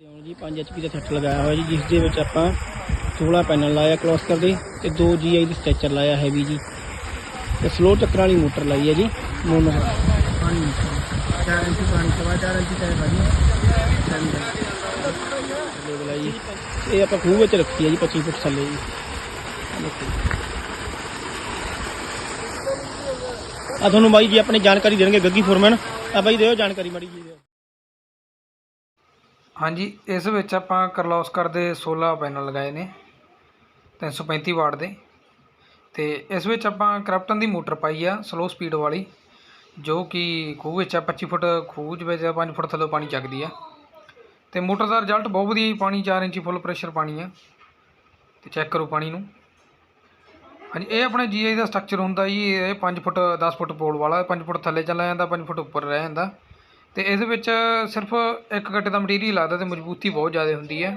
ਦਿਓ ਜੀ 5 HP ਦਾ set ਲਗਾਇਆ ਹੋਇਆ ਜੀ ਜਿਸ ਦੇ ਵਿੱਚ ਆਪਾਂ 16 ਪੈਨਲ ਲਾਇਆ ਕਲੋਸ ਕਰਦੇ ਤੇ 2 GI ਦੀ ਸਟ੍ਰੈਚਰ ਲਾਇਆ ਹੈਵੀ ਜੀ। ਤੇ ਸਲੋ ਚੱਕਰਾਂ ਵਾਲੀ ਮੋਟਰ ਲਾਈ ਹੈ ਜੀ ਮੋਨੋ। ਪਾਣੀ 4 ਇੰਚ ਪਾਣੀ ਸਵਾ 4 ਇੰਚ ਜੀ ਇਹ ਆਪਾਂ ਖੂਹ ਵਿੱਚ ਰੱਖੀ ਹੈ ਜੀ 25 ਫੁੱਟ ਥੱਲੇ ਜੀ। ਆ ਤੁਹਾਨੂੰ ਬਾਈ ਜੀ ਆਪਣੀ ਜਾਣਕਾਰੀ ਦੇਣਗੇ ਗੱਗੀ ਫੋਰਮੈਨ। ਆ ਬਾਈ ਦਿਓ ਜਾਣਕਾਰੀ ਮੜੀ ਜੀ ਹਾਂਜੀ, ਇਸ ਵਿੱਚ ਆਪਾਂ ਕਰਲੋਸਕਰ ਦੇ 16 ਪੈਨਲ ਲਗਾਏ ਨੇ 335 ਵਾਟ ਦੇ। ਤੇ ਇਸ ਵਿੱਚ ਆਪਾਂ ਕਰਪਟਨ ਦੀ ਮੋਟਰ ਪਾਈ ਆ, ਸਲੋ ਸਪੀਡ ਵਾਲੀ, ਜੋ ਕਿ ਖੂਹ ਵਿੱਚ ਆ 25 ਫੁੱਟ ਖੂਹ ਦੇ ਵਿੱਚ 5 ਫੁੱਟ ਥੱਲੇ ਪਾਣੀ ਚੱਕਦੀ ਆ। ਤੇ ਮੋਟਰ ਦਾ ਰਿਜ਼ਲਟ ਬਹੁਤ ਵਧੀਆ ਜੀ, ਪਾਣੀ 4 ਇੰਚੀ ਫੁੱਲ ਪ੍ਰੈਸ਼ਰ ਪਾਣੀ ਆ, ਤੇ ਚੈੱਕ ਕਰੋ ਪਾਣੀ ਨੂੰ। ਹਾਂਜੀ, ਇਹ ਆਪਣੇ ਜੀਆਈ ਦਾ ਸਟਰਕਚਰ ਹੁੰਦਾ ਜੀ, ਇਹ 5 ਫੁੱਟ 10 ਫੁੱਟ ਪੋਲ ਵਾਲਾ 5 ਫੁੱਟ ਥੱਲੇ ਚਲਾ ਜਾਂਦਾ 5 ਫੁੱਟ ਉੱਪਰ ਰਹਿ ਜਾਂਦਾ। ਅਤੇ ਇਹਦੇ ਵਿੱਚ ਸਿਰਫ ਇੱਕ ਗੱਟੇ ਦਾ ਮਟੀਰੀਅਲ ਲੱਗਦਾ ਅਤੇ ਮਜ਼ਬੂਤੀ ਬਹੁਤ ਜ਼ਿਆਦਾ ਹੁੰਦੀ ਹੈ।